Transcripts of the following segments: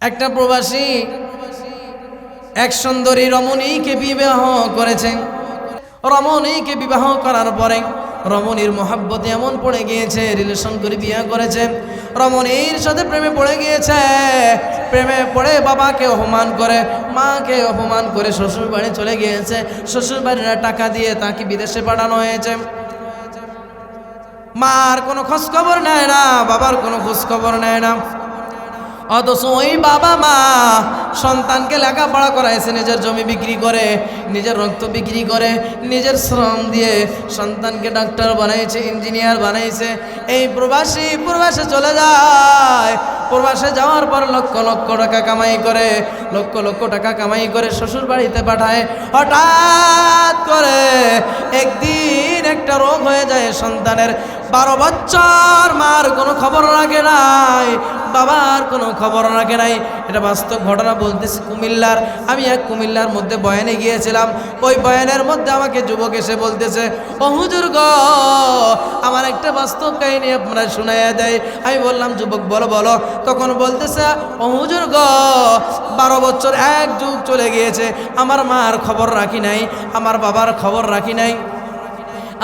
একটা প্রবাসী, এক সুন্দরী রমণীকে বিবাহ করেছেন রমণীকে বিবাহ করার পরে রমণীর মহাব্বতে এমন পড়ে গিয়েছে, রিলেশন করে বিয়ে করেছে। রমণীর সাথে প্রেমে পড়ে গিয়েছে, প্রেমে পড়ে বাবাকে অপমান করে, মাকে অপমান করে শ্বশুর বাড়ি চলে গিয়েছে। শ্বশুর বাড়িরা টাকা দিয়ে তাকে বিদেশে পাঠানো হয়েছে। মার কোনো খোঁজ খবর নেয় না, বাবার কোনো খোঁজ খবর নেয় না। অথচ ওই বাবা মা সন্তানকে লেখাপড়া করাইছে, নিজের জমি বিক্রি করে, নিজের রক্ত বিক্রি করে, নিজের শ্রম দিয়ে সন্তানকে ডাক্তার বানাইছে, ইঞ্জিনিয়ার বানাইছে। এই প্রবাসী প্রবাসে চলে যায়। প্রবাসে যাওয়ার পর লক্ষ লক্ষ টাকা কামাই করে, লক্ষ লক্ষ টাকা কামাই করে শ্বশুর বাড়িতে পাঠায়। হঠাৎ করে একদিন একটা রোগ হয়ে যায়, সন্তানের বারো বছর মার কোনো খবর রাখে নাই। বাবার কোনো খবর রাখে নাই। এটা বাস্তব ঘটনা বলতেছি কুমিল্লার। আমি এক কুমিল্লার মধ্যে বয়ানে গিয়েছিলাম। ওই বয়ানের মধ্যে আমাকে যুবক এসে বলতেছে, ও হুজুর গ, আমার একটা বাস্তব কাহিনী আপনারা শোনাইয়া দেয়। আমি বললাম, যুবক, বলো বলো। তখন বলতেছে, ও হুজুর গ, বারো বছর এক যুগ চলে গিয়েছে। আমার মার খবর রাখি নাই, আমার বাবার খবর রাখি নাই।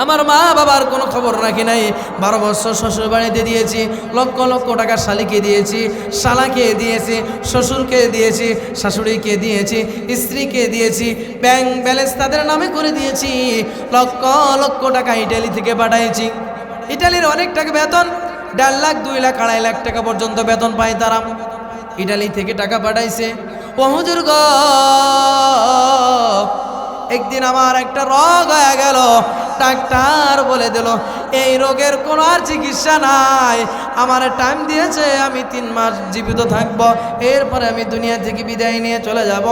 আমার মা বাবার কোনো খবর রাখি নাই। বারো বছর শ্বশুর বাড়িতে দিয়েছি, লক্ষ লক্ষ টাকা শালিকে দিয়েছি, শালাকে দিয়েছি, শ্বশুরকে দিয়েছি, শাশুড়িকে দিয়েছি, স্ত্রীকে দিয়েছি ব্যাংক ব্যালেন্স তাদের নামে করে দিয়েছি, লক্ষ লক্ষ টাকা ইটালি থেকে পাঠাইছি। ইটালির অনেক টাকা বেতন, দেড় লাখ, দুই লাখ, আড়াই লাখ টাকা পর্যন্ত বেতন পায় তারা। ইটালি থেকে টাকা পাঠাইছে। ও হুজুর গো, একদিন আমার একটা রোগ হয়ে গেল। ডাক্তার বলে দিল, এই রোগের কোনো আর চিকিৎসা নাই। আমার টাইম দিয়েছে, আমি তিন মাস জীবিত থাকব। এরপরে আমি দুনিয়া থেকে বিদায় নিয়ে চলে যাব।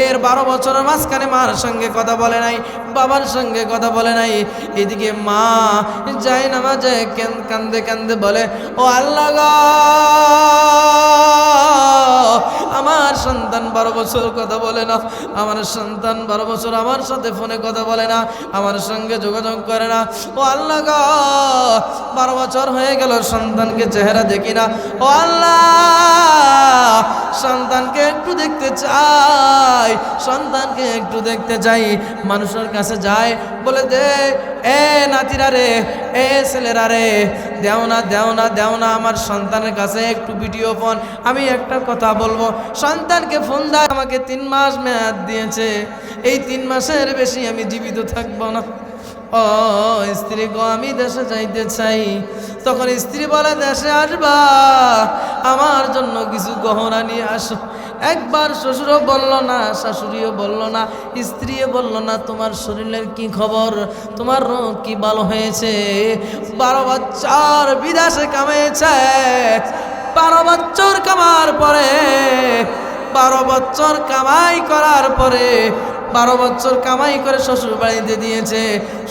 এর বারো বছরের মাঝখানে মার সঙ্গে কথা বলে নাই, বাবার সঙ্গে কথা বলে নাই। এদিকে মা যায় না মাঝে কান্দে কান্দে বলে, ও আল্লাহ আমার সন্তান বারো বছর কথা বলে না, আমার সন্তান বারো বছর আমার সাথে ফোনে কথা বলে না, আমার সঙ্গে যোগাযোগ করে না। ও আল্লাহ বারো বছর হয়ে গেল, সন্তানকে চেহারা দেখি না। ও আল্লাহ, সন্তানকে একটু দেখতে চাই, সন্তানকে একটু দেখতে চাই। মানুষের কাছে যায়, বলে দে, এ নাতিরা রে, এ ছেলেরা রে, দেও না দেও না দেও না, আমার সন্তানের কাছে একটু ভিডিও ফোন আমি একটা কথা বলব। সন্তানকে ফোন দেয়, আমাকে তিন মাস মেয়াদ দিয়েছে। এই তিন মাসের বেশি আমি জীবিত থাকব না। ও স্ত্রী গো, আমি দেশে যাইতে চাই। তখন স্ত্রী বলে, দেশে আসবা? আমার জন্য কিছু গহনা নিয়ে আসো। একবার শ্বশুরও বলল না, শাশুড়িও বলল না, স্ত্রীও বলল না, তোমার শরীরের কি খবর? তোমার রোগ কি ভালো হয়েছে? বারো বছর বিদেশে কামেছে বারো বছর কামার পরে, বারো বছর কামাই করার পরে বারো বছর কামাই করে শ্বশুর বাড়িতে দিয়েছে।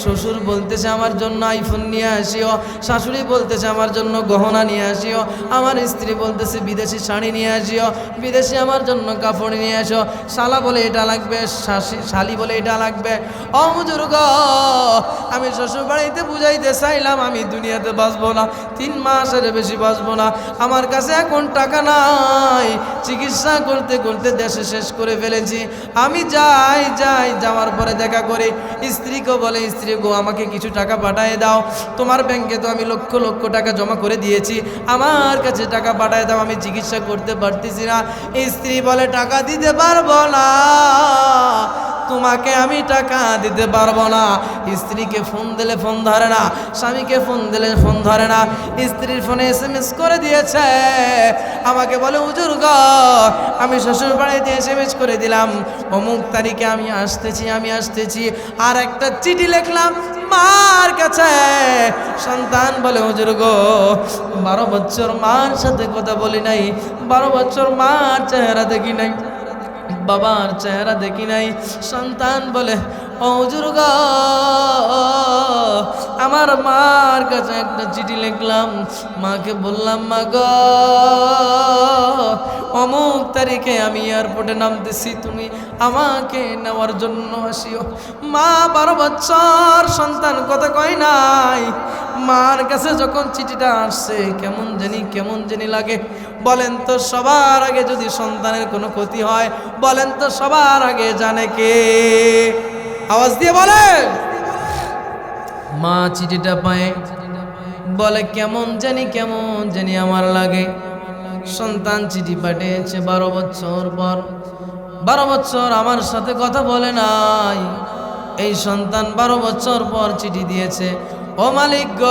শ্বশুর বলতেছে, আমার জন্য আইফোন নিয়ে আসিও। শাশুড়ি বলতেছে, আমার জন্য গহনা নিয়ে আসিও। আমার স্ত্রী বলতেছে, বিদেশি শাড়ি নিয়ে আসিও। বিদেশি আমার জন্য কাপড় নিয়ে আসো। শালা বলে, এটা লাগবে। শালি বলে, এটা লাগবে। অমজুর গো, আমি শ্বশুর বাড়িতে বুঝাইতে চাইলাম, আমি দুনিয়াতে বাঁচবো না, তিন মাসের বেশি বাঁচবো না। আমার কাছে এখন টাকা নাই, চিকিৎসা করতে করতে দেশে শেষ করে ফেলেছি। আমি যাই যাই যাওয়ার পরে দেখা করে স্ত্রীকে বলে, স্ত্রী গো, আমাকে কিছু টাকা পাঠিয়ে দাও। তোমার ব্যাংকে তো আমি লক্ষ লক্ষ টাকা জমা করে দিয়েছি। আমার কাছে টাকা পাঠিয়ে দাও, আমি চিকিৎসা করতে পারতেছি না। স্ত্রী বলে, টাকা দিতে পারব না। তোমাকে আমি টাকা দিতে পারব না। স্ত্রীকে ফোন দিলে ফোন ধরে না, স্বামীকে ফোন দিলে ফোন ধরে না। স্ত্রীর ফোনে এস এম এস করে দিয়েছে। আমাকে বলে উজুর গ, আমি শ্বশুর বাড়িতে এস এম এস করে দিলাম। অমুক তারিখে আমি আসতেছি আমি আসতেছি। আর একটা চিঠি লিখলাম মার কাছে। সন্তান বলে, হুজুর গো, বারো বছর মার সাথে কথা বলি নাই, বারো বছর মার চেহারা দেখি নাই। বাবার চেহারা দেখি নাই। সন্তান বলে অজুর আমার মার কাছে একটা চিঠি লিখলাম। মাকে বললাম, মা গো, অমুক তারিখে আমি এয়ারপোর্টে নামতেছি, তুমি আমাকে নেওয়ার জন্য আসিও। মা বারো বছর সন্তান, কথা কয় নাই। মার কাছে যখন চিঠিটা আসছে, কেমন জানি কেমন জানি লাগে। বলেন তো সবার আগে যদি সন্তানের কোনো ক্ষতি হয়, বলেন তো সবার আগে জানে কে? আওয়াজ দিয়ে বলেন। মা চিঠিটা পায়, বলে, কেমন জানি কেমন জানি আমার লাগে। সন্তান চিঠি পাঠিয়েছে বারো বছর পর। বারো বছর আমার সাথে কথা বলে নাই। এই সন্তান বারো বছর পর চিঠি দিয়েছে, ও মালিক গ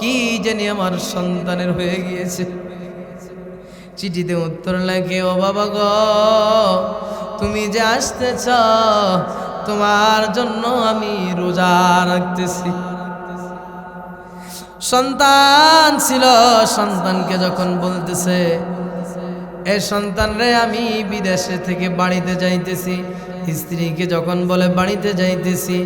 কি জানি আমার সন্তানের হয়ে গিয়েছে। চিঠিতে উত্তর লেখে, ও বাবা গ, তুমি যে আসতেছ তোমার জন্য আমি রোজা রাখতেছি। সন্তান ছিল, সন্তানকে যখন বলতেছে, এ সন্তান রে, আমি বিদেশে থেকে বাড়িতে যাইতেছি। স্ত্রীকে যখন বলে, বাড়িতে যাইতেছি?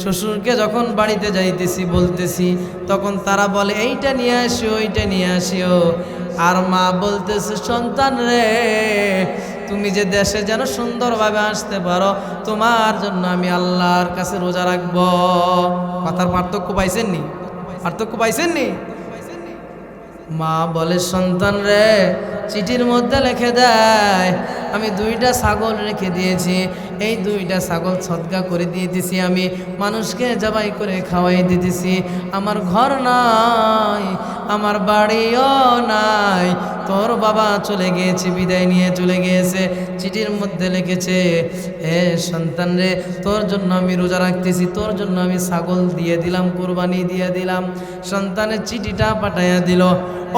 শ্বশুরকে যখন বাড়িতে যাইতেছি, বলতেছি, তখন তারা বলে, এইটা নিয়ে আসিও, ওইটা নিয়ে আসিও। আর মা বলতেছে, সন্তান রে, তুমি যে দেশে যেন সুন্দরভাবে আসতে পারো, তোমার জন্য আমি আল্লাহর কাছে রোজা রাখব। কথার পার্থক্য পাইছেন নি পার্থক্য পাইছেন নি মা বলে, সন্তান রে, চিঠির মধ্যে লিখে দেয়, আমি দুইটা ছাগল রেখে দিয়েছি এই দুইটা ছাগল সদকা করে দিয়ে দিছি আমি, মানুষকে জবাই করে খাওয়াই দিতেছি আমার ঘর নাই, আমার বাড়িও নাই, তোর বাবা চলে গিয়েছে, বিদায় নিয়ে চলে গিয়েছে। চিঠির মধ্যে লিখেছে হে সন্তান রে, তোর জন্য আমি রোজা রাখতেছি, তোর জন্য আমি ছাগল দিয়ে দিলাম, কোরবানি দিয়ে দিলাম। সন্তানের চিঠিটা পাঠাইয়া দিল।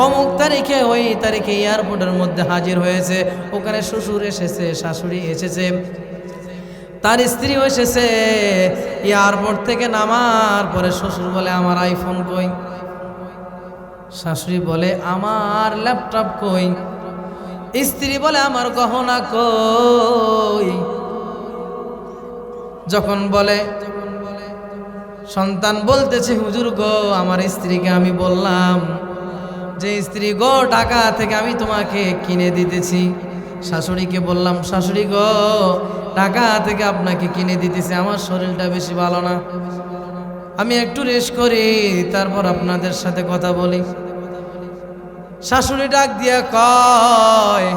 অমুক তারিখে ওই তারিখে এয়ারপোর্টের মধ্যে হাজির হয়েছে। ওখানে শ্বশুর এসেছে, শাশুড়ি এসেছে। তার স্ত্রীও এসেছে এয়ারপোর্ট থেকে নামার পরে শ্বশুর বলে, আমার আইফোন কই? শাশুড়ি বলে, আমার ল্যাপটপ কই? স্ত্রী বলে, আমার গহনা কই? যখন বলে, সন্তান বলতেছে, হুজুর গো, আমার স্ত্রীকে আমি বললাম যে, স্ত্রী গো, টাকা থেকে আমি তোমাকে কিনে দিতেছি। শাশুড়িকে বললাম, শাশুড়ি গো টাকা থেকে আপনাকে কিনে দিতেছি, আমার শরীরটা বেশি ভালো না। আমি একটু রেস্ট করি, তারপর আপনাদের সাথে কথা বলি। শাশুড়ি ডাক দিয়া কয়,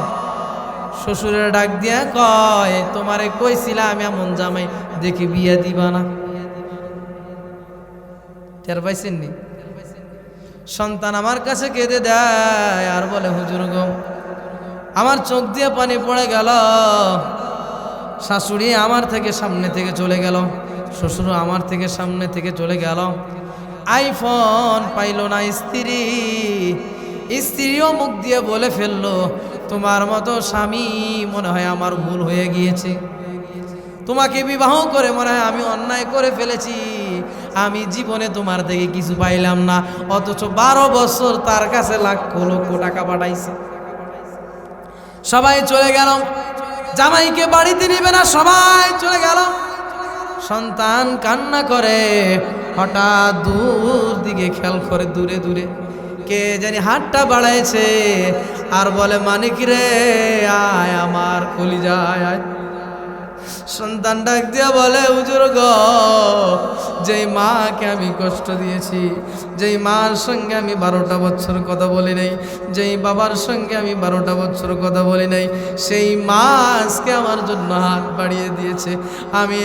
শ্বশুরের ডাক দিয়া কয়, তোমারে কইছিলাম আমি এমন জামাই, দেখি বিয়া দিবা না। টের পাইছেন নি? সন্তান আমার কাছে কেঁদে দেয় আর বলে, হুজুর গো, আমার চোখ দিয়ে পানি পড়ে গেল। শাশুড়ি আমার থেকে সামনে থেকে চলে গেল। শ্বশুর আমার থেকে সামনে থেকে চলে গেল। আইফোন পাইল না স্ত্রী। স্ত্রীও মুখ দিয়ে বলে ফেলল, তোমার মতো স্বামী মনে হয় আমার ভুল হয়ে গিয়েছে। তোমাকে বিবাহ করে মনে হয় আমি অন্যায় করে ফেলেছি। আমি জীবনে তোমার থেকে কিছু পাইলাম না, অথচ বারো বছর তার কাছে লক্ষ লক্ষ টাকা পাঠাইছে। সবাই চলে গেল। জামাইকে বাড়িতে নিবে না, সবাই চলে গেল। সন্তান কান্না করে, হঠাৎ দূর দিকে খেয়াল করে, দূরে দূরে। কে জানি হাতটা বাড়াইছে, আর বলে, মানিক রে, আয় আমার কলিজায়, আয়। সন্তান ডাক দিয়া বলে, হুজুর গ, যেই মাকে আমি কষ্ট দিয়েছি, যেই মার সঙ্গে আমি বারোটা বছর কথা বলি নাই, যেই বাবার সঙ্গে আমি বারোটা বছর কথা বলি নাই, সেই মা আজকে আমার জন্য হাত বাড়িয়ে দিয়েছে। আমি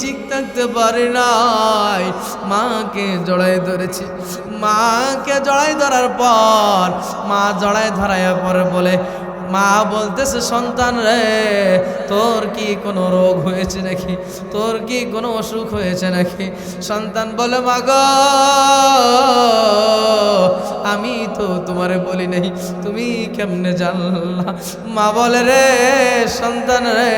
ঠিক থাকতে পারি নাই। মাকে জড়াই ধরেছি। মাকে জড়াই ধরার পর, মা জড়াই ধরার পরে বলে মা বলতেছে, সন্তান রে, তোর কি কোনো রোগ হয়েছে নাকি? তোর কি কোনো অসুখ হয়েছে নাকি? সন্তান বলে, মা আমি তো তোমারে বলি নাই, তুমি কেমনে জানলা? মা বলে, রে সন্তান রে,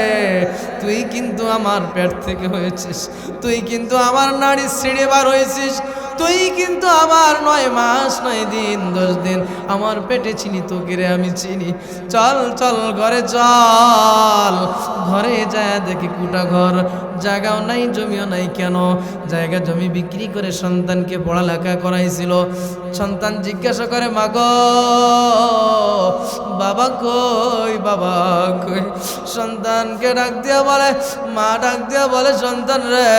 তুই কিন্তু আমার পেট থেকে হয়েছিস, তুই কিন্তু আমার নাড়ি ছিঁড়ে বার হয়েছিস তুই কিন্তু আমার নয় মাস, নয় দিন, দশ দিন আমার পেটে চিনি, তোকে রে আমি চিনি। চল চল, ঘরে চল। ঘরে যায় দেখি কুটা ঘর। জায়গাও নাই, জমিও নাই কেন? জায়গা জমি বিক্রি করে সন্তানকে পড়ালেখা করাইছিল। সন্তান জিজ্ঞাসা করে, মাগ, বাবা কই বাবা কই? সন্তানকে ডাক দিয়া বলে, মা ডাক দিয়া বলে, সন্তান রে,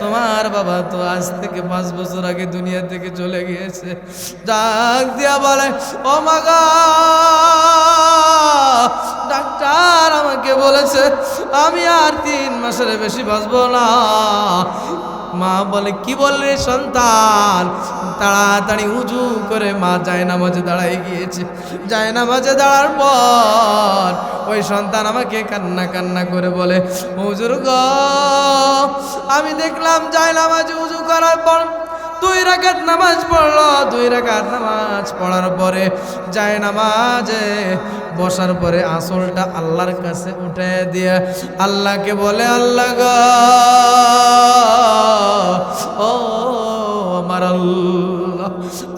তোমার বাবা তো আজ থেকে পাঁচ বছর আগে দুনিয়া থেকে চলে গিয়েছে। ডাক দিয়া বলে, ও মাগা ডাক্তার আমাকে বলেছে, আমি আর তিন মাসের বেশি বাঁচবো না। মা বলে, কি বললে সন্তান? তাড়াতাড়ি উজু করে মা যায় নামাজে দাঁড়াই গিয়েছে। যায় নামাজে দাঁড়ার পর ওই সন্তান আমাকে কান্না কান্না করে বলে, হুজুর গ, আমি দেখলাম যায় নামাজে উজু করার পর দুই রাকাত নামাজ পড়ল, দুই রাকাত নামাজ পড়ার পরে যায় নামাজে, বসার পরে আসলটা আল্লাহর কাছে উঠে দিয়ে আল্লাহকে বলে, আল্লাহ গ আমার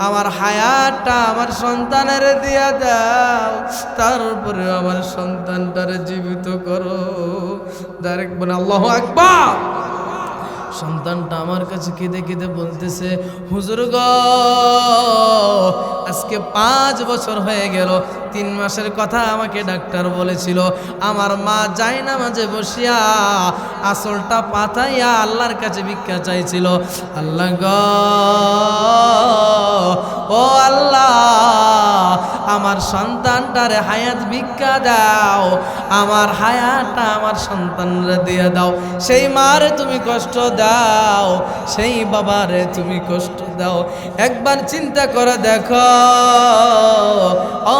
আমার হায়াতটা আমার সন্তানের দিয়া দাও তারপরে আমার সন্তানটারে জীবিত করো। ডাইরেক্ট বলে, আল্লাহ আকবার। সন্তানটা আমার কাছে কেঁদে কেঁদে বলতেছে, হুজুর গ, আজকে পাঁচ বছর হয়ে গেল, তিন মাসের কথা আমাকে ডাক্তার বলেছিল। আমার মা যায় না মাঝে বসিয়া আসলটা পাতাইয়া আল্লাহর কাছে ভিক্ষা চাইছিল। আল্লাহ গ, ও আল্লাহ আমার সন্তানটারে হায়াত ভিক্ষা দাও, আমার হায়াতটা আমার সন্তানরে দিয়ে দাও। সেই মারে তুমি কষ্ট দাও, সেই বাবারে তুমি কষ্ট দাও। একবার চিন্তা করে দেখো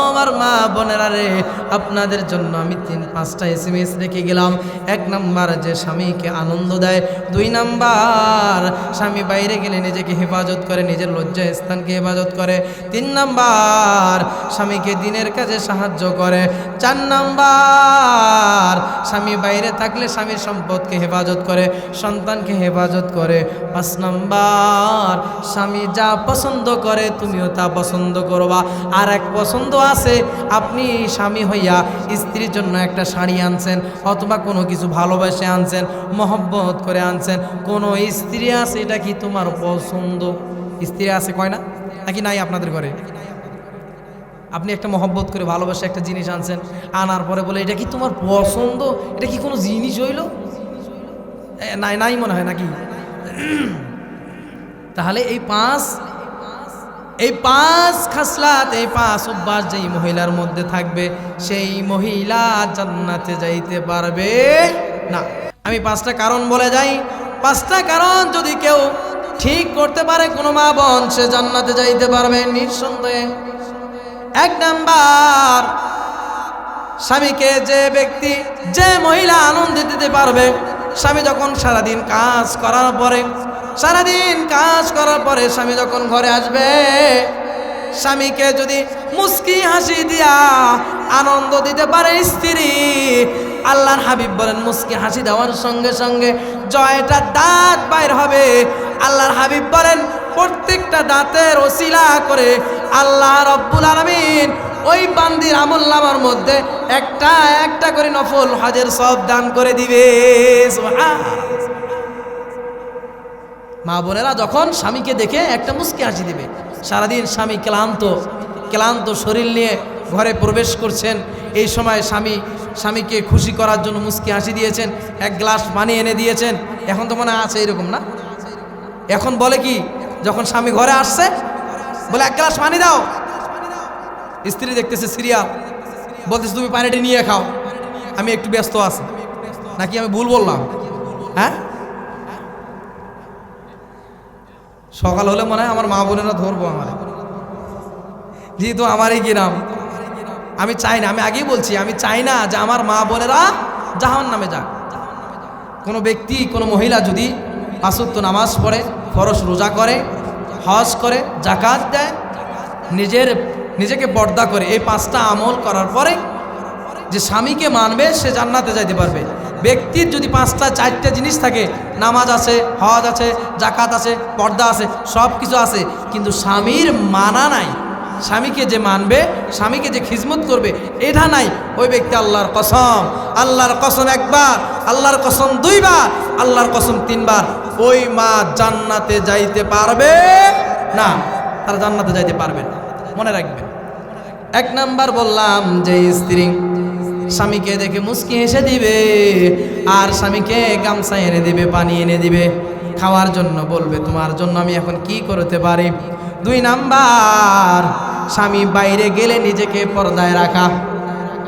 আমার মা বোনেরা রে, আপনাদের জন্য আমি তিন, পাঁচটা এস এম এস রেখে গেলাম। এক নাম্বার যে স্বামীকে আনন্দ দেয়, দুই নাম্বার স্বামী বাইরে গেলে নিজেকে হেফাজত করে, নিজের লজ্জা স্থানকে হেফাজত করে। তিন নাম্বার স্বামীকে দিনের কাজে সাহায্য করে। চার নাম্বার, স্বামী বাইরে থাকলে স্বামীর সম্পদকে হেফাজত করে, সন্তানকে হেফাজত করে। পাঁচ নাম্বার, স্বামী যা পছন্দ করে তুমিও তা পছন্দ করবা। আর এক পছন্দ আছে, আপনি স্বামী হইয়া স্ত্রীর জন্য একটা শাড়ি আনছেন অথবা কোনো কিছু ভালোবাসে আনছেন, মহব্বত করে আনছেন, কোনো স্ত্রী আছে এটা কি তোমার পছন্দ? স্ত্রী আছে কয় না? নাকি নাই আপনাদের ঘরে? আপনি একটা মহব্বত করে ভালোবাসে একটা জিনিস আনছেন, আনার পরে বলে, এটা কি তোমার পছন্দ? এটা কি কোনো জিনিস হইল? নাই নাই মনে হয় নাকি? তাহলে এই পাঁচ এই পাঁচ খাসলাত, এই পাঁচ অভ্যাস যেই মহিলার মধ্যে থাকবে, সেই মহিলা জান্নাতে যাইতে পারবে না। আমি পাঁচটা কারণ বলে যাই। পাঁচটা কারণ যদি কেউ ঠিক করতে পারে, কোনো মা বোন, সে জান্নাতে যাইতে পারবে নিঃসন্দেহে। এক নাম্বার, স্বামীকে যে ব্যক্তি, যে মহিলা আনন্দ দিতে পারবে, স্বামী যখন সারাদিন কাজ করার পরে, সারাদিন কাজ করার পরে স্বামী যখন ঘরে আসবে, স্বামীকে যদি মুস্কি হাসি দিয়া আনন্দ দিতে পারে স্ত্রী, আল্লাহর হাবিব বলেন, মুস্কি হাসি দেওয়ার সঙ্গে সঙ্গে জয়টা দাঁত বাইর হবে। আল্লাহর হাবিব বলেন প্রত্যেকটা দাঁতের ওসিলা করে আল্লাহ রব্বুল আলমিন ওই বান্দির আমল নামার মধ্যে একটা একটা করে নফল হজের সব দান করে দিবে। মা বোনেরা যখন স্বামীকে দেখে একটা মুস্কি হাসি দিবে, সারাদিন স্বামী ক্লান্ত ক্লান্ত শরীর নিয়ে ঘরে প্রবেশ করছেন, এই সময় স্বামী, স্বামীকে খুশি করার জন্য মুস্কি হাসি দিয়েছেন, এক গ্লাস পানি এনে দিয়েছেন, এখন তো মনে আছে এরকম না এখন বলে কি যখন স্বামী ঘরে আসছে, বলে, এক গ্লাস পানি দাও। স্ত্রী দেখতেছে সিরিয়াল, বলতেছে, তুমি পানিটা নিয়ে খাও, আমি একটু ব্যস্ত আছি। নাকি আমি ভুল বললাম? হ্যাঁ? সকাল হলে মনে হয় আমার মা বোনেরা ধরবো আমার। যেহেতু আমারই গ্রাম, আমি চাই না, আমি আগেই বলছি, আমি চাই না যে আমার মা বোনেরা জাহান নামে যাক। কোনো ব্যক্তি, কোনো মহিলা যদি পাঁচত্ব নামাজ পড়ে ফরস রোজা করে, হজ করে জাকাত দেয়, নিজের, নিজেকে পর্দা করে। এই পাঁচটা আমল করার পরে যে স্বামীকে মানবে, সে জান্নাতে যাইতে পারবে। ব্যক্তির যদি পাঁচটা, চারটা জিনিস থাকে, নামাজ আছে, হজ আছে জাকাত আছে, পর্দা আছে, সব কিছু আছে, কিন্তু স্বামীর মানা নাই। স্বামীকে যে মানবে, স্বামীকে যে খিজমত করবে, এটা নাই। ওই ব্যক্তি আল্লাহর কসম আল্লাহর কসম একবার, আল্লাহর কসম দুইবার, আল্লাহর কসম তিনবার। ওই মা জান্নাতে যাইতে পারবে না, তারা জান্নাতে যাইতে পারবে না। মনে রাখবেন। এক নাম্বার বললাম যে স্ত্রী স্বামীকে দেখে মুস্কি হেসে দিবে, আর স্বামীকে গামছা এনে দিবে, পানি এনে দিবে, খাওয়ার জন্য বলবে, তোমার জন্য আমি এখন কি করতে পারি? দুই নাম্বার, স্বামী বাইরে গেলে নিজেকে পর্দায় রাখা,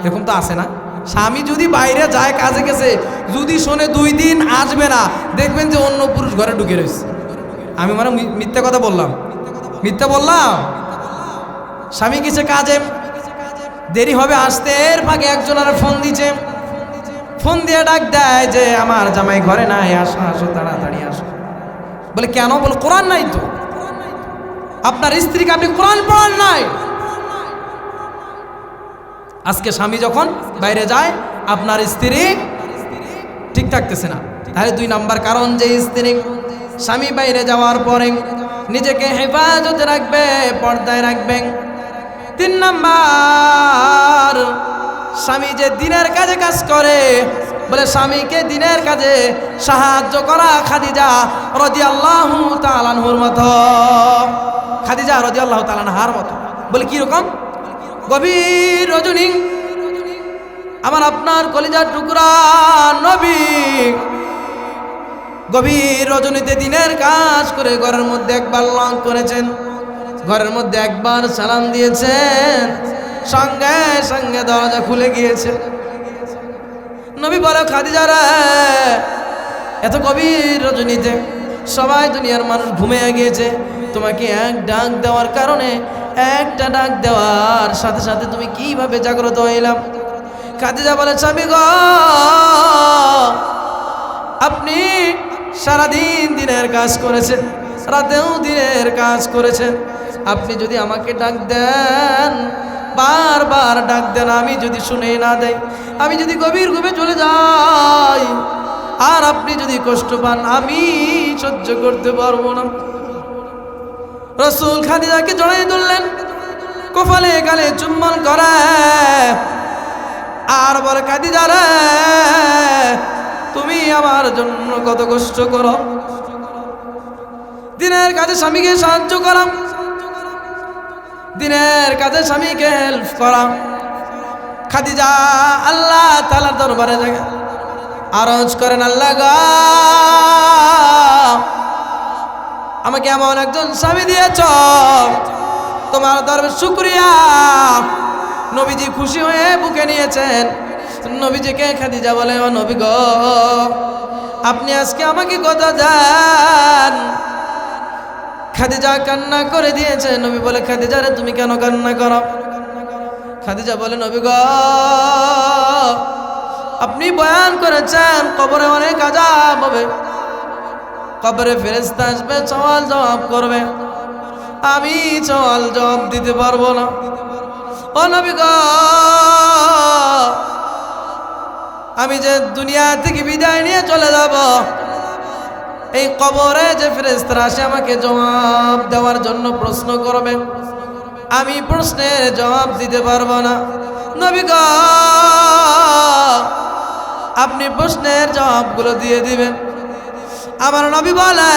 এরকম তো আছে না? স্বামী যদি বাইরে যায় কাজে গেছে, যদি শোনে দুই দিন আসবে না, দেখবেন যে অন্য পুরুষ ঘরে ঢুকে রয়েছে। আমি মানে মিথ্যা কথা বললাম। মিথ্যা বললাম? স্বামী গেছে কাজে। দেরি হবে আসতে, এর ফাঁকে একজন আর ফোন দিচ্ছে ফোন দিয়ে ডাক দেয় যে, আমার জামাই ঘরে নাই, আসো আসো, তাড়াতাড়ি আসো। বলে, কেন? বলে, কোরআন নাই তো। আপনার স্ত্রীকে আপনি কোরআন পড়ান নাই? আজকে স্বামী যখন বাইরে যায়, আপনার স্ত্রী ঠিক থাকতেছে না। তাহলে দুই নাম্বার কারণ যে স্ত্রী স্বামী বাইরে যাওয়ার পরে নিজেকে হেফাজতে রাখবে, পর্দায় রাখবেন তিন নাম্বার, স্বামী যে দিনের কাজে কাজ করে, বলে স্বামীকে দিনের কাজে সাহায্য করা খাদিজা রদি আল্লাহ তালানহুর মতো। খাদিজা রদি আল্লাহ তালানহার মতো। বলে কীরকম গভীর রজনী, আমার আপনার কলিজার টুকরা নবী। গভীর রজনীতে দিনের কাজ করে ঘরের মধ্যে একবার লং করেছেন, ঘরের মধ্যে একবার সালাম দিয়েছেন, সঙ্গে সঙ্গে দরজা খুলে গিয়েছে নবী বলে, খাদিজা রে, এত গভীর রজনীতে সবাই দুনিয়ার মানুষ ঘুমিয়ে গিয়েছে তোমাকে এক ডাক দেওয়ার কারণে একটা ডাক দেওয়ার সাথে সাথে তুমি কীভাবে জাগ্রত হইলাম? খাদিজা বলে, স্বামী গো, আপনি সারাদিন দিনের কাজ করেছেন, রাতেও দিনের কাজ করেছেন। আপনি যদি আমাকে ডাক দেন, বারবার ডাক দেন, আমি যদি শুনে না দেয় আমি যদি গভীর ঘুমে চলে যাই, আর আপনি যদি কষ্ট পান, আমি সহ্য করতে পারব না। রসুল খাদিজাকে জড়াই ধরলেন কপালে গালে চুম্বন করে। আর বলে, খাদিজা রে, তুমি আমার জন্য কত কষ্ট করো। দিনের কাজে স্বামীকে সাহায্য করাম, দিনের কাজে স্বামীকে হেল্প করাম। খাদিজা আল্লাহ তালার দরবারে যায় আরজ করেন, আল্লাহ গা আমাকে এমন একজন স্বামী দিয়েছ। তোমার দরবে শুক্রিয়া। নবীজি খুশি হয়ে বুকে নিয়েছেন। নবীজিকে খাদিজা বলে, ও নবী গো, আপনি আজকে আমাকে কথা দেন। খাদিজা কান্না করে দিয়েছে। নবী বলে, খাদিজা রে, তুমি কেন কান্না করো? খাদিজা বলে, নবী গো, আপনি বয়ান করেছেন, কবরে অনেক আজাব হবে। কবরে ফেরেস্তা আসবে, সওয়াল জবাব করবে। আমি সওয়াল জবাব দিতে পারব না। ও আমি যে দুনিয়া থেকে বিদায় নিয়ে চলে যাব, এই কবরে যে ফেরেস্তারা আসে, আমাকে জবাব দেওয়ার জন্য প্রশ্ন করবে। আমি প্রশ্নের জবাব দিতে পারব না। নবী গো, আপনি প্রশ্নের জবাবগুলো দিয়ে দিবেন। আমার নবী বলে,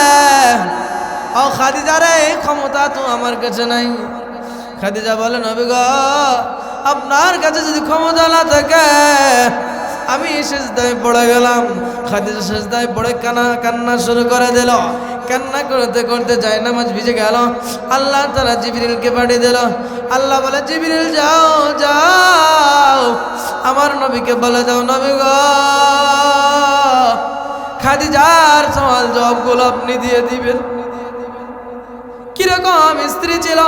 ও খাদিজা রে, ক্ষমতা তো আমার কাছে নাই। খাদিজা বলে, নবী গো, আপনার কাছে যদি ক্ষমতা না থাকে, আমি সেজদায় পড়ে গেলাম। খাদিজা সেজদায় পড়ে কান্না কান্না শুরু করে দিল। কান্না করতে করতে যায় নামাজ ভিজে গেল। আল্লাহ তারা জিবিরিলকে পাঠিয়ে দিল। আল্লাহ বলে, জিবিরিল, যাও যাও। আমার নবীকে বলে দাও, নবী গো। খাদিজার সওয়াল জবাবগুলো আপনি দিয়ে দিবেন। কীরকম স্ত্রী ছিল?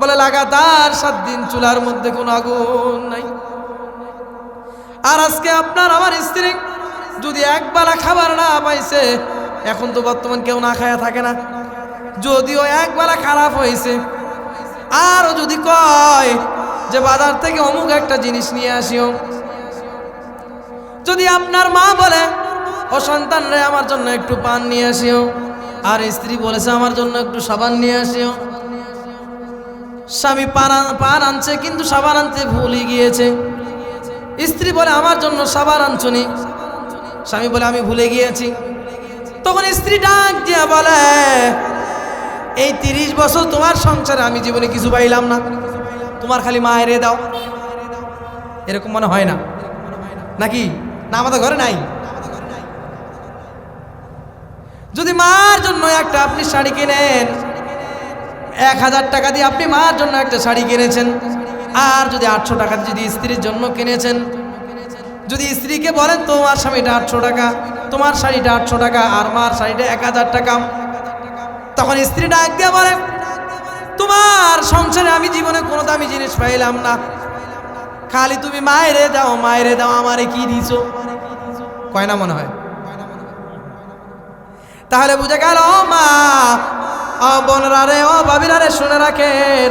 বলে, লাগাতার সাত দিন চুলার মধ্যে কোনো আগুন নাই। আর আজকে আপনার আমার স্ত্রী যদি একবেলা খাবার না পাইছে, এখন তো বর্তমান কেউ না খায়া থাকে না। যদিও একবেলা খারাপ হয়েছে। আরও যদি কয় যে, বাজার থেকে অমুক একটা জিনিস নিয়ে আসিও। যদি আপনার মা বলে, ও সন্তান রে, আমার জন্য একটু পান নিয়ে আসিও। আর স্ত্রী বলেছে, আমার জন্য একটু সাবান নিয়ে আসিও। স্বামী পান আন- আনছে, কিন্তু সাবান আনতে ভুলে গিয়েছে। স্ত্রী বলে, আমার জন্য সাবান আনছনি। স্বামী বলে, আমি ভুলে গিয়েছি। তখন স্ত্রী ডাক দিয়া বলে, এই তিরিশ বছর তোমার সংসারে আমি জীবনে কিছু পাইলাম না। তোমার খালি মায়েরে দাও। এরকম মনে হয় না। নাকি? না আমাদের ঘরে নাই। যদি মার জন্য একটা আপনি শাড়ি কিনেন, এক হাজার টাকা দিয়ে আপনি মার জন্য একটা শাড়ি কিনেছেন, আর যদি আটশো টাকা যদি স্ত্রীর জন্য কিনেছেন, যদি স্ত্রীকে বলেন, তোমার স্বামীটা আটশো টাকা, তোমার শাড়িটা আটশো টাকা, আর মার শাড়িটা এক হাজার টাকা। তখন স্ত্রী ডাক দিয়ে বলে, তোমার সংসারে আমি জীবনে কোনো দামি জিনিস পাইলাম না। খালি তুমি মায়েরে দাও মায়েরে দাও, আমারে কি দিছো? কয় না মনে হয়? তাহলে বুঝে গেল মা বোনরা রে, ও ভাবিরা রে, শুনে রাখেন,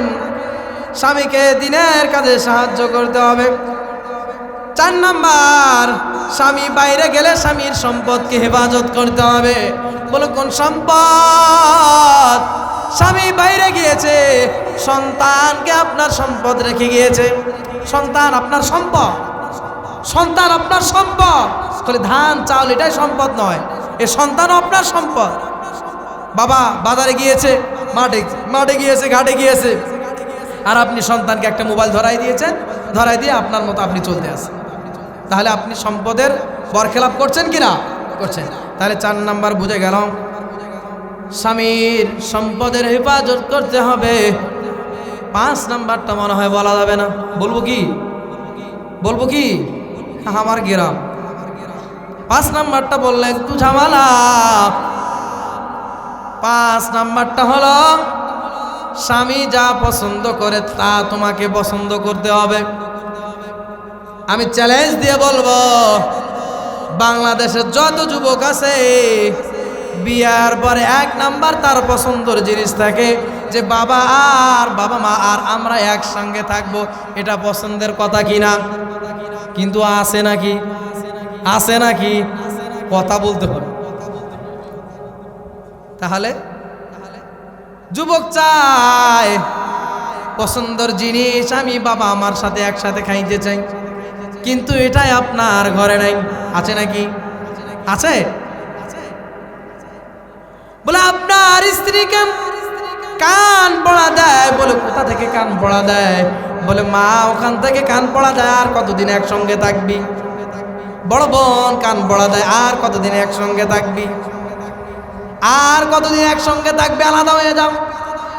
স্বামীকে দিনের কাজে সাহায্য করতে হবে। চার নাম্বার, স্বামী বাইরে গেলে স্বামীর সম্পদকে হেফাজত করতে হবে। বলো, কোন সম্পদ? স্বামী বাইরে গিয়েছে, সন্তানকে আপনার সম্পদ রেখে গিয়েছে। সন্তান আপনার সম্পদ। সন্তান আপনার সম্পদ। তাহলে ধান, চাল, এটাই সম্পদ নয়। এ সন্তান আপনার সম্পদ। বাবা বাজারে গিয়েছে, মাঠে মাঠে গিয়েছে, ঘাটে গিয়েছে। আর আপনি সন্তানকে একটা মোবাইল ধরাই দিয়েছেন, ধরাই দিয়ে আপনার মতো আপনি চলতে আসেন তাহলে আপনি সম্পদের বরখেলাপ করছেন কি না করছেন। তাহলে চার নাম্বার বুঝে গেলাম। স্বামীর সম্পদের হেফাজত করতে হবে। পাঁচ নাম্বারটা মনে হয় বলা যাবে না। বলব কি? বলব কি? আমার গ্রাম। পাঁচ নাম্বারটা বললে একটু ঝামালা। পাঁচ নাম্বারটা হলো, স্বামী যা পছন্দ করে তা তোমাকে পছন্দ করতে হবে। আমি চ্যালেঞ্জ দিয়ে বলব বাংলাদেশের যত যুবক আছে, বিয়ার পরে এক নাম্বার তার পছন্দর জিনিস থাকে। যে বাবা আর বাবা মা আর আমরা একসঙ্গে থাকব, এটা পছন্দের কথা কিনা? কিন্তু আছে নাকি? আছে নাকি? কথা বলতে হবে। তাহলে, যুবক চায় পছন্দর জিনিস আমি বাবা আমার সাথে একসাথে খাইতে চাই। কিন্তু এটাই আপনার ঘরে নাই। আছে নাকি? আছে? বলে, আপনার স্ত্রীকে কান পড়া দেয়, বলে কোথা থেকে কান পড়া দেয়? বলে, মা, ওখান থেকে কান পড়া দেয়, আর কতদিন একসঙ্গে থাকবি? বড় বোন, কান পড়া দেয়, আর কতদিন একসঙ্গে থাকবি? আর কতদিন একসঙ্গে থাকবে? আলাদা হয়ে যাও।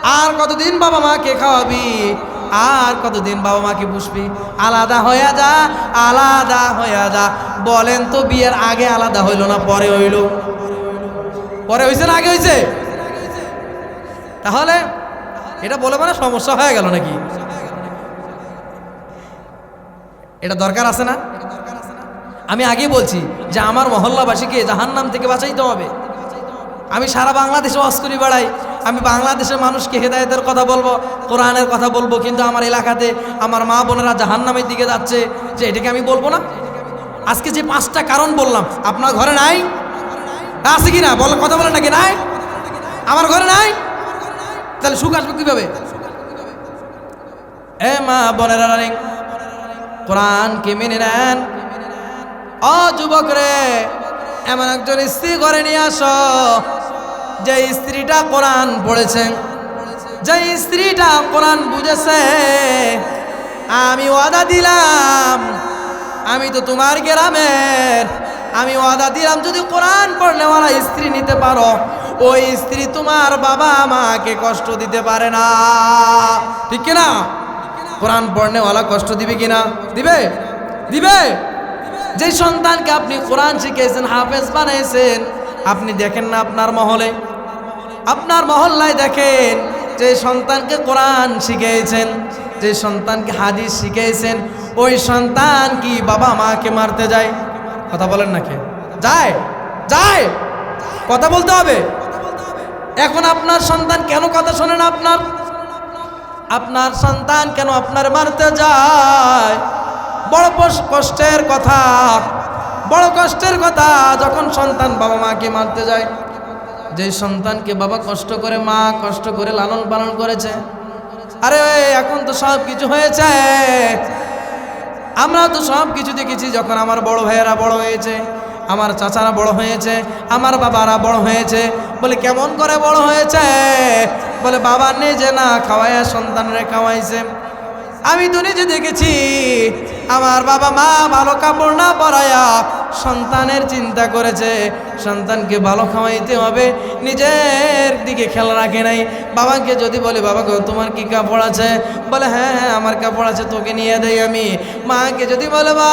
আর কতদিন বাবা মাকে খাওয়াবি? আর কতদিন বাবা মাকে পুষবি? আলাদা হয়ে যা, আলাদা হয়ে যা। বলেন তো, বিয়ের আগে আলাদা হইল না, পরে হইল? পরে হয়েছে না, আগে হয়েছে তাহলে এটা বলে মানে সমস্যা হয়ে গেল নাকি? এটা দরকার আছে না? আমি আগে বলছি যে আমার মহল্লাবাসীকে জাহান্নাম থেকে বাঁচাইতে হবে। আমি সারা বাংলাদেশে ওয়াজ করি বেড়াই। আমি বাংলাদেশের মানুষকে হেদায়তের কথা বলব, কোরআনের কথা বলব, কিন্তু আমার এলাকাতে আমার মা বোনেরা জাহান্নামের দিকে যাচ্ছে যে এটাকে আমি বলব না? আজকে যে পাঁচটা কারণ বললাম, আপনার ঘরে নাই? আছে কি না? বল, কথা বলেন নাকি নাই? আমার ঘরে নাই? তাহলে সুখ আসবে কীভাবে? এ মা বোনেরা রানিং, কোরআনকে মেনে নেন। অ যুবক রে এমন একজন স্ত্রী ঘরে নিয়ে আসো, যে স্ত্রীটা কোরআন পড়েছে। যে স্ত্রীটা কোরআন বুঝেছে, আমি ওয়াদা দিলাম, আমি তো তোমার গ্রামের আমি ওয়াদা দিলাম, যদি কোরআন পড়নেওয়ালা স্ত্রী নিতে পারো, ওই স্ত্রী তোমার বাবা মাকে কষ্ট দিতে পারে না। ঠিক কিনা? কোরআন পড়নেওয়ালা কষ্ট দিবে কিনা? দিবে? দিবে? যে সন্তানকে আপনি কোরআন শিখিয়েছেন হাফেজ বানাইছেন, আপনি দেখেন না আপনার মহলে। আপনার মহল্লায় দেখেন, যে সন্তানকে কোরআন শিখিয়েছেন যে সন্তানকে হাদিস শিখিয়েছেন ওই সন্তান কি বাবা মাকে মারতে যায়? কথা বলেন নাকি? যায় যায়। কথা বলতে হবে। এখন আপনার সন্তান কেন কথা শোনেন আপনার? আপনার সন্তান কেন আপনার মারতে যায়? বড় কষ্টের কথা। বড় কষ্টের কথা, যখন সন্তান বাবা মাকে মারতে যায় যে সন্তানকে বাবা কষ্ট করে মা কষ্ট করে লালন পালন করেছে, আরে, এখন তো সব কিছু হয়েছে। আমরা তো সব কিছু দেখেছি যখন আমার বড় ভাইয়েরা বড় হয়েছে, আমার চাচারা বড় হয়েছে, আমার বাবারা বড় হয়েছে। বলে, কেমন করে বড় হয়েছে? বলে, বাবা নিজে না খাওয়াইয়া সন্তানরে খাওয়াইছে। আমি তো নিজে দেখেছি আমার বাবা মা ভালো কাপড় না পরায়া সন্তানের চিন্তা করেছে, সন্তানকে ভালো খাওয়াইতে হবে, নিজের দিকে খেয়াল রাখে নাই। বাবাকে যদি বলে, বাবা তোমার কি কাপড় আছে? বলে হ্যাঁ হ্যাঁ আমার কাপড় আছে, তোকে নিয়ে দেই আমি। মাকে যদি বলে, মা,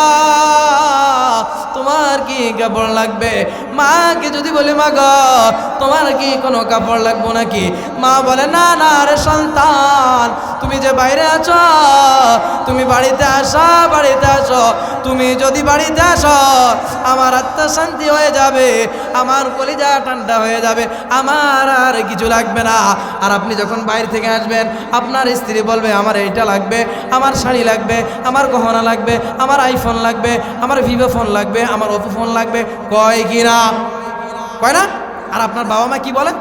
তোমার কি কাপড় লাগবে? মাকে যদি বলে, মা গো, তোমার কি কোনো কাপড় লাগবো নাকি? মা বলে, না না রে সন্তান, তুমি যে বাইরে আছো, তুমি বাড়িতে আসো বাড়িতে আসো, তুমি যদি বাড়িতে আসো, আমার আত্মা শান্তি হয়ে যাবে, আমার কলিজা ঠান্ডা হয়ে যাবে, আমার আর কিছু লাগবে না। আর আপনি যখন বাইরে থেকে আসবেন, আপনার স্ত্রী বলবে, আমার এইটা লাগবে, আমার শাড়ি লাগবে, আমার গহনা লাগবে, আমার আইফোন লাগবে, আমার ভিভো ফোন লাগবে, আমার ওপো ফোন লাগবে। কয় কি না? কয় না? আর আপনার বাবা মা কি বলে?